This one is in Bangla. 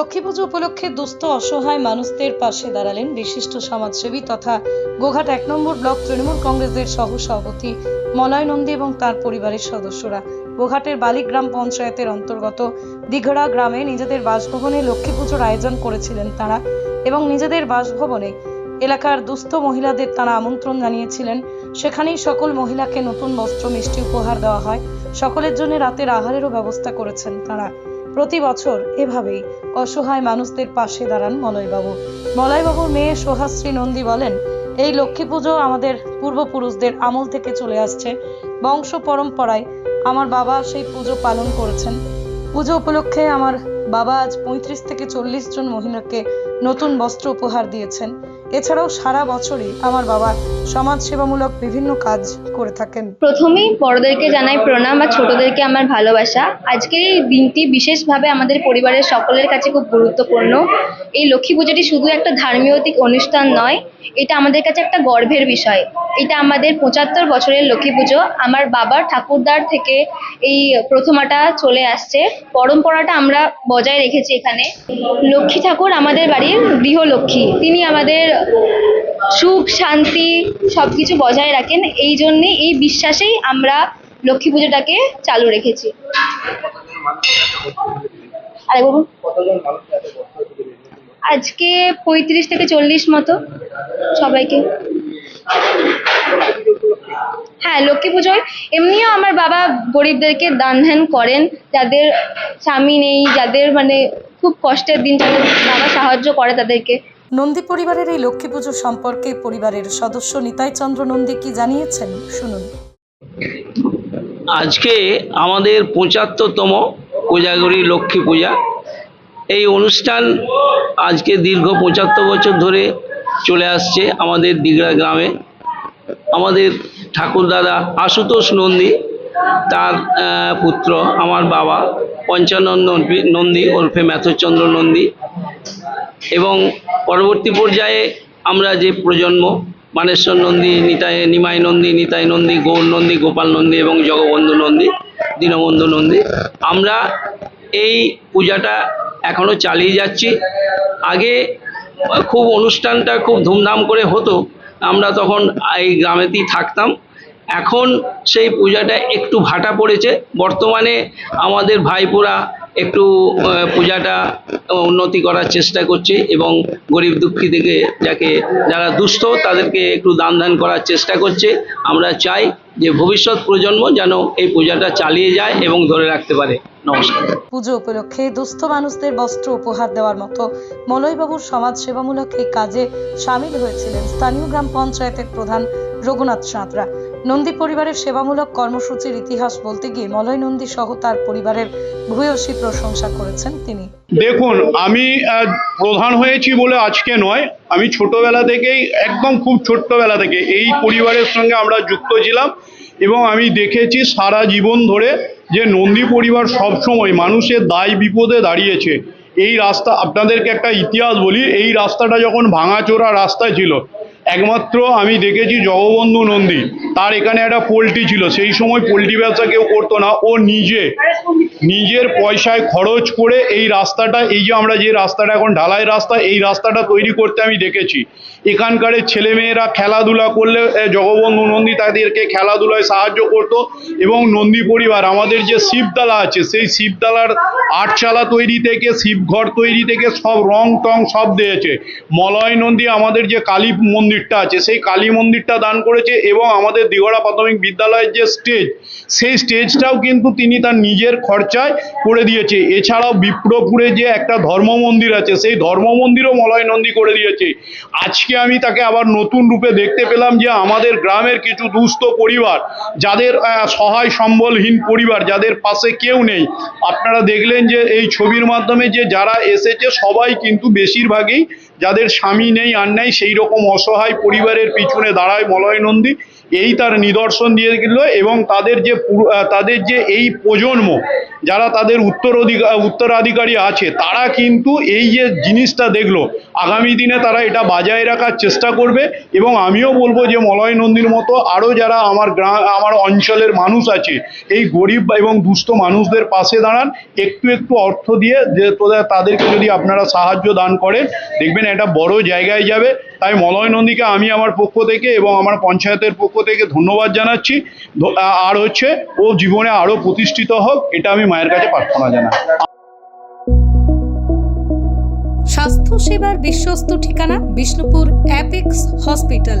লক্ষ্মী পুজো উপলক্ষে দুস্থ, অসহায় মানুষদের পাশে দাঁড়ালেন বিশিষ্ট সমাজসেবী তথা গোঘাট এক নম্বর ব্লক তৃণমূল কংগ্রেসের সহ সভাপতি মলয় নন্দী এবং তার পরিবারের সদস্যরা। গোঘাটের বালিগ্রাম পঞ্চায়েতের অন্তর্গত দিঘড়া গ্রামে নিজেদের বাসভবনে লক্ষ্মী পুজোর আয়োজন করেছিলেন তারা এবং নিজেদের বাসভবনে এলাকার দুস্থ মহিলাদের তারা আমন্ত্রণ জানিয়েছিলেন। সেখানেই সকল মহিলাকে নতুন বস্ত্র, মিষ্টি উপহার দেওয়া হয়। সকলের জন্য রাতের আহারেরও ব্যবস্থা করেছেন তারা। প্রতি বছর এভাবেই অসহায় মানুষদের পাশে দাঁড়ান মলয়বাবু। মলয়বাবুর মেয়ে সোহাশ্রী নন্দী বলেন, এই লক্ষ্মী পুজো আমাদের পূর্বপুরুষদের আমল থেকে চলে আসছে। বংশ পরম্পরায় আমার বাবা সেই পুজো পালন করেছেন। পুজো উপলক্ষে আমার বাবা আজ পঁয়ত্রিশ থেকে চল্লিশ জন মহিলাকে নতুন বস্ত্র উপহার দিয়েছেন। এছাড়াও সারা বছরই আমার বাবা সমাজসেবামূলক বিভিন্ন কাজ করে থাকেন। প্রথমেই বড়দেরকে জানাই প্রণাম আর ছোটদেরকে আমার ভালোবাসা। আজকের এই দিনটি বিশেষভাবে আমাদের পরিবারের সকলের কাছে খুব গুরুত্বপূর্ণ। এই লক্ষ্মী পুজোটি শুধু একটা ধার্মিক অনুষ্ঠান নয়, এটা আমাদের কাছে একটা গর্বের বিষয়। এটা আমাদের পঁচাত্তর বছরের লক্ষ্মী পুজো। আমার বাবার ঠাকুরদার থেকে এই প্রথমাটা চলে আসছে। পরম্পরাটা আমরা বজায় রেখেছি এখানে। লক্ষ্মী ঠাকুর আমাদের বাড়ির গৃহলক্ষ্মী। তিনি আমাদের সুখ, শান্তি সবকিছু বজায় রাখেন। এই জন্যে, এই বিশ্বাসেই আমরা লক্ষ্মী পুজোটাকে চালু রেখেছি? আজকে পঁয়ত্রিশ থেকে চল্লিশ মতো সবাইকে। হ্যাঁ লক্ষ্মী পুজোয় এমনিও আমার বাবা গরিবদেরকে দান ধ্যান করেন। যাদের স্বামী নেই, যাদের মানে খুব কষ্টের দিন যাদের বাবা সাহায্য করে তাদেরকে। নন্দী পরিবারের এই লক্ষ্মী পুজো সম্পর্কে পরিবারের সদস্য নিতাই চন্দ্র নন্দী কি জানিয়েছেন? শুনুন। আজকে আমাদের পঁচাত্তরতম কোজাগরী লক্ষ্মী পূজা। এই অনুষ্ঠান আজকে দীর্ঘ পঁচাত্তর বছর ধরে চলে আসছে আমাদের দিগড়া গ্রামে। আমাদের ঠাকুরদাদা আশুতোষ নন্দী তার পুত্র আমার বাবা পঞ্চানন্দ নন্দী ওরফে ম্যাথরচন্দ্র নন্দী। এবং পরবর্তী পর্যায়ে আমরা যে প্রজন্ম মানেশ্বর নন্দী, নিতাই, নিমাই নন্দী, নিতাই নন্দী, গৌর নন্দী, গোপাল নন্দী এবং জগবন্ধু নন্দী, দীনবন্ধু নন্দী, আমরা এই পূজাটা এখনও চালিয়ে যাচ্ছি। আগে খুব অনুষ্ঠানটা খুব ধুমধাম করে হতো। আমরা তখন এই গ্রামেতেই থাকতাম। এখন সেই পূজাটা একটু ভাটা পড়েছে। বর্তমানে আমাদের ভাইপোরা একটু পূজাটা উন্নতি করার চেষ্টা করছে এবং গরিব দুঃখী থেকে যাকে যারা দুস্থ তাদেরকে একটু দান ধান করার চেষ্টা করছে। আমরা চাই যে ভবিষ্যৎ প্রজন্ম যেন এই পূজাটা চালিয়ে যায় এবং ধরে রাখতে পারে। নমস্কার। পুজো উপলক্ষে দুস্থ মানুষদের বস্ত্র উপহার দেওয়ার মতো মলয়বাবুর সমাজসেবামূলক এই কাজে সামিল হয়েছিলেন স্থানীয় গ্রাম পঞ্চায়েতের প্রধান রঘুনাথ সাঁতরা। নন্দী পরিবারের সেবামূলক কর্মসূচির ইতিহাস বলতে গিয়ে মলয় নন্দী সহ তার পরিবারের ভূয়সী প্রশংসা করেছেন তিনি। দেখুন, আমি প্রধান হয়েছি বলে আজকে নয়। আমি ছোটবেলা থেকেই, একদম খুব ছোট্টবেলা থেকে এই পরিবারের সঙ্গে আমরা যুক্ত ছিলাম এবং আমি দেখেছি সারা জীবন ধরে যে নন্দী পরিবার সবসময় মানুষের দায় বিপদে দাঁড়িয়েছে। এই রাস্তা, আপনাদেরকে একটা ইতিহাস বলি, এই রাস্তাটা যখন ভাঙাচোরা রাস্তা ছিল, একমাত্র আমি দেখেছি জগবন্ধু নন্দী। তার এখানে একটা পোলট্রি ছিল, সেই সময় পোলট্রি ব্যবসা কেউ করতো না। ও নিজে, নিজের পয়সায় খরচ করে এই রাস্তাটা, এই যে আমরা যে রাস্তাটা এখন ঢালাই রাস্তা, এই রাস্তাটা তৈরি করতে আমি দেখেছি। এখানকার ছেলেমেয়েরা খেলাধুলা করলে জগবন্ধু নন্দী তাদেরকে খেলাধুলায় সাহায্য করত এবং নন্দী পরিবার, আমাদের যে শিবতলা আছে, সেই শিবতলার আটচালা তৈরি থেকে, শিবঘর তৈরি থেকে সব রং টং সব দিয়েছে। মলয় নন্দী আমাদের যে কালী মন্দিরটা আছে, সেই কালী মন্দিরটা দান করেছে এবং আমাদের দিগড়া প্রাথমিক বিদ্যালয়ের যে স্টেজ সেই স্টেজটাও কিন্তু তিনি তার নিজের খরচায় করে দিয়েছে। এছাড়াও বিপ্রপুরে যে একটা ধর্ম মন্দির আছে, সেই ধর্ম মন্দিরও মলয় নন্দী করে দিয়েছে। আজকে আমি তাকে আবার নতুন রূপে দেখতে পেলাম যে আমাদের গ্রামের কিছু দুস্থ পরিবার, যাদের সহায় সম্বলহীন পরিবার, যাদের পাশে কেউ নেই, আপনারা দেখলেন যে এই ছবির মাধ্যমে যে যারা এসেছে, সবাই কিন্তু বেশিরভাগই যাদের স্বামী নেই আর নেই সেই রকম অসহায় পরিবারের পিছনে দাঁড়ায় মলয় নন্দী। এই তার নিদর্শন দিয়ে গেল এবং তাদের যে তাদের যে এই প্রজন্ম, যারা তাদের উত্তরাধিকার উত্তরাধিকারী আছে, তারা কিন্তু এই যে জিনিসটা দেখল, আগামী দিনে তারা এটা বজায় রাখার চেষ্টা করবে এবং আমিও বলব যে মলয় নন্দীর মতো আরও যারা আমার গ্রাম, আমার অঞ্চলের মানুষ আছে, এই গরিব এবং দুস্থ মানুষদের পাশে দাঁড়ান, একটু একটু অর্থ দিয়ে যে তোদের, তাদেরকে যদি আপনারা সাহায্য দান করেন, দেখবেন এটা বড় জায়গায় যাবে। তাই মলয় নন্দীকে, আমি আমার পক্ষ থেকে এবং আমার পঞ্চায়েতের পক্ষ থেকে ধন্যবাদ জানাচ্ছি। আর হচ্ছে, ও জীবনে আরও প্রতিষ্ঠিত হোক, এটা আমি মায়ের কাছে প্রার্থনা জানাই। স্বাস্থ্য সেবার বিশ্বস্ত ঠিকানা, বিষ্ণুপুর অ্যাপেক্স হসপিটাল